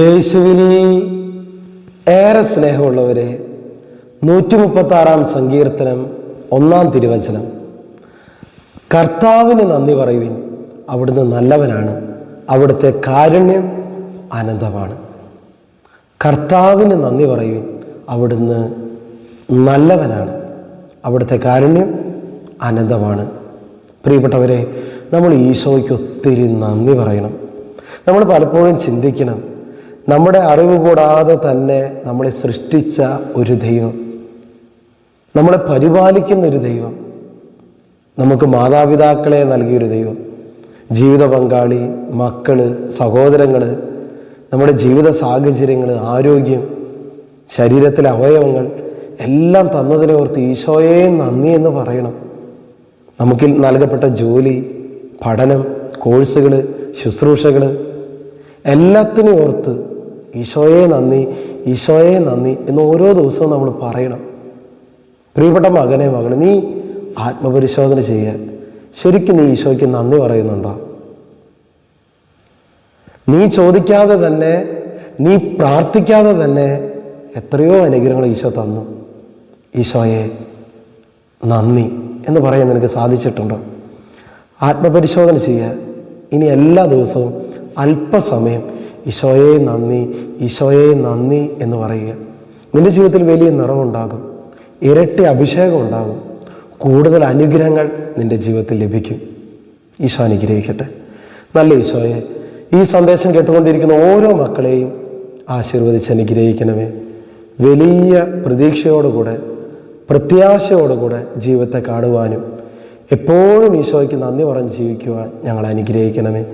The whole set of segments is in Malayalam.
യേശുവിൽ ഏറെ സ്നേഹമുള്ളവരെ നൂറ്റി മുപ്പത്തി ആറാം സങ്കീർത്തനം ഒന്നാം തിരുവചനം. കർത്താവിന് നന്ദി പറയുവിൻ അവിടുന്ന് നല്ലവനാണ് അവിടുത്തെ കാരുണ്യം അനന്തമാണ്. കർത്താവിന് നന്ദി പറയുവിൻ അവിടുന്ന് നല്ലവനാണ് അവിടുത്തെ കാരുണ്യം അനന്തമാണ്. പ്രിയപ്പെട്ടവരെ നമ്മൾ ഈശോയ്ക്ക് ഒത്തിരി നന്ദി പറയണം. നമ്മൾ പലപ്പോഴും ചിന്തിക്കണം നമ്മുടെ അറിവ് കൂടാതെ തന്നെ നമ്മളെ സൃഷ്ടിച്ച ഒരു ദൈവം. നമ്മളെ പരിപാലിക്കുന്ന ഒരു ദൈവം. നമുക്ക് മാതാപിതാക്കളെ നൽകിയൊരു ദൈവം. ജീവിത പങ്കാളി മക്കൾ സഹോദരങ്ങൾ നമ്മുടെ ജീവിത സാഹചര്യങ്ങൾ ആരോഗ്യം ശരീരത്തിലെ അവയവങ്ങൾ എല്ലാം തന്നതിനെ ഓർത്ത് ഈശോയെ നന്ദി എന്ന് പറയണം. നമുക്ക് നൽകപ്പെട്ട ജോലി പഠനം കോഴ്സുകൾ ശുശ്രൂഷകൾ എല്ലാത്തിനും ഓർത്ത് ഈശോയെ നന്ദി ഈശോയെ നന്ദി എന്ന് ഓരോ ദിവസവും നമ്മൾ പറയണം. പ്രിയപ്പെട്ട മകനെ മകളെ നീ ആത്മപരിശോധന ചെയ്യുക ശരിക്കും നീ ഈശോയ്ക്ക് നന്ദി പറയുന്നുണ്ടോ? നീ ചോദിക്കാതെ തന്നെ നീ പ്രാർത്ഥിക്കാതെ തന്നെ എത്രയോ അനുഗ്രഹങ്ങൾ ഈശോ തന്നു. ഈശോയെ നന്ദി എന്ന് പറയാൻ നിനക്ക് സാധിച്ചിട്ടുണ്ടോ? ആത്മപരിശോധന ചെയ്യുക ഇനി എല്ലാ ദിവസവും അല്പസമയം ഈശോയെ നന്ദി ഈശോയെ നന്ദി എന്ന് പറയുക. നിന്റെ ജീവിതത്തിൽ വലിയ നിറവുണ്ടാകും. ഇരട്ടി അഭിഷേകം ഉണ്ടാകും. കൂടുതൽ അനുഗ്രഹങ്ങൾ നിന്റെ ജീവിതത്തിൽ ലഭിക്കും. ഈശോ അനുഗ്രഹിക്കട്ടെ. നല്ല ഈശോയെ ഈ സന്ദേശം കേട്ടുകൊണ്ടിരിക്കുന്ന ഓരോ മക്കളെയും ആശീർവദിച്ച് അനുഗ്രഹിക്കണമേ. വലിയ പ്രതീക്ഷയോടുകൂടെ പ്രത്യാശയോടുകൂടെ ജീവിതത്തെ കാണുവാനും എപ്പോഴും ഈശോയ്ക്ക് നന്ദി പറഞ്ഞ് ജീവിക്കുവാൻ ഞങ്ങൾ അനുഗ്രഹിക്കണമേ.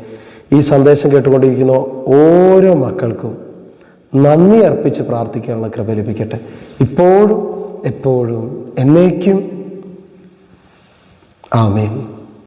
ഈ സന്ദേശം കേട്ടുകൊണ്ടിരിക്കുന്ന ഓരോ മക്കൾക്കും നന്ദി അർപ്പിച്ച് പ്രാർത്ഥിക്കാനുള്ള കൃപ ലഭിക്കട്ടെ. ഇപ്പോഴും എപ്പോഴും എന്നേക്കും. ആമേൻ.